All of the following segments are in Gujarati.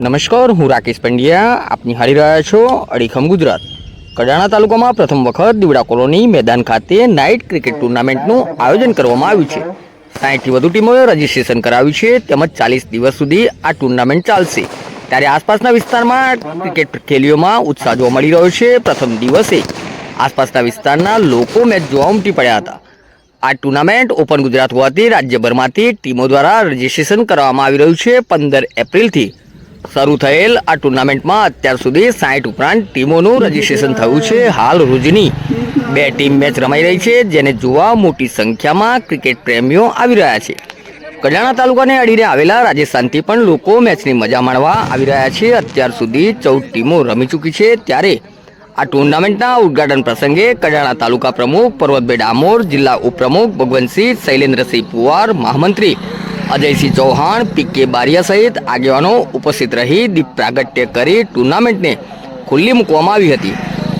નમસ્કાર, હું રાકેશ પંડ્યા. આપની હારી રહ્યા છો અડીખમ ગુજરાત. કડાણા તાલુકામાં પ્રથમ વખત દીવડા કોલોની મેદાન ખાતે નાઇટ ક્રિકેટ ટુર્નામેન્ટનું આયોજન કરવામાં આવ્યું છે. સાહીઠથી વધુ ટીમોએ રજીસ્ટ્રેશન કરાવ્યું છે, તેમજ ચાલીસ દિવસ સુધી આ ટુર્નામેન્ટ ચાલશે. ત્યારે આસપાસના વિસ્તારમાં ક્રિકેટ ખેલીઓમાં ઉત્સાહ જોવા મળી રહ્યો છે. પ્રથમ દિવસે આસપાસના વિસ્તારના લોકો મેચ જોવા ઉમટી પડ્યા હતા. આ ટુર્નામેન્ટ ઓપન ગુજરાત હોવાથી રાજ્યભરમાંથી ટીમો દ્વારા રજીસ્ટ્રેશન કરવામાં આવી રહ્યું છે. પંદર એપ્રિલથી શરૂ થયેલ આ ટુર્નામેન્ટમાં અત્યાર સુધી સાઠ ઉપરાંત ટીમોનું રજીસ્ટ્રેશન થયું છે. હાલ રોજની બે ટીમ મેચ રમાઈ રહી છે, જેને જોવા મોટી સંખ્યામાં ક્રિકેટ પ્રેમીઓ આવી રહ્યા છે. કડાણા તાલુકાને અડીને આવેલા રાજસ્થાનથી પણ લોકો મેચની મજા માણવા આવી રહ્યા છે. અત્યાર સુધી ચૌદ ટીમો રમી ચૂકી છે. ત્યારે આ ટુર્નામેન્ટના ઉદ્ઘાટન પ્રસંગે કડાણા તાલુકા પ્રમુખ પર્વતભાઈ ડામોર જિલ્લા ઉપપ્રમુખ ભગવંતસિંહ, શૈલેન્દ્રસિંહ પુવાર, મહામંત્રી અજયસિંહ ચૌહાણ, પી કે બારિયા સહિત આગેવાનો ઉપસ્થિત રહી દીપ પ્રાગટ્ય કરી ટુર્નામેન્ટને ખુલ્લી મૂકવામાં આવી હતી.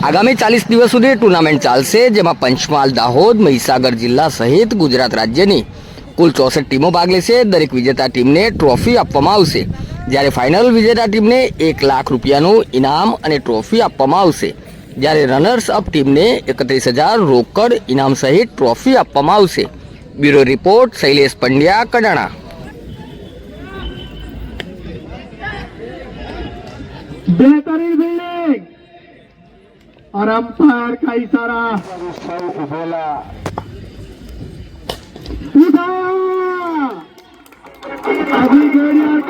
આગામી ચાલીસ દિવસ સુધી ટુર્નામેન્ટ ચાલશે, જેમાં પંચમહાલ, દાહોદ, મહીસાગર જિલ્લા સહિત ગુજરાત રાજ્યની કુલ ચોસઠ ટીમો ભાગ લેશે. દરેક વિજેતા ટીમને ટ્રોફી આપવામાં આવશે. જ્યારે ફાઇનલ વિજેતા ટીમને એક લાખ રૂપિયાનું ઇનામ અને ટ્રોફી આપવામાં આવશે. જ્યારે રનર્સ અપ ટીમને એકત્રીસ હજાર રોકડ ઇનામ સહિત ટ્રોફી આપવામાં આવશે. Bureau report, Shailesh Pandya, Kadana. बेहतरीन बिल्डिंग। और अंपायर का इशारा बोला उठा अभी गोलियां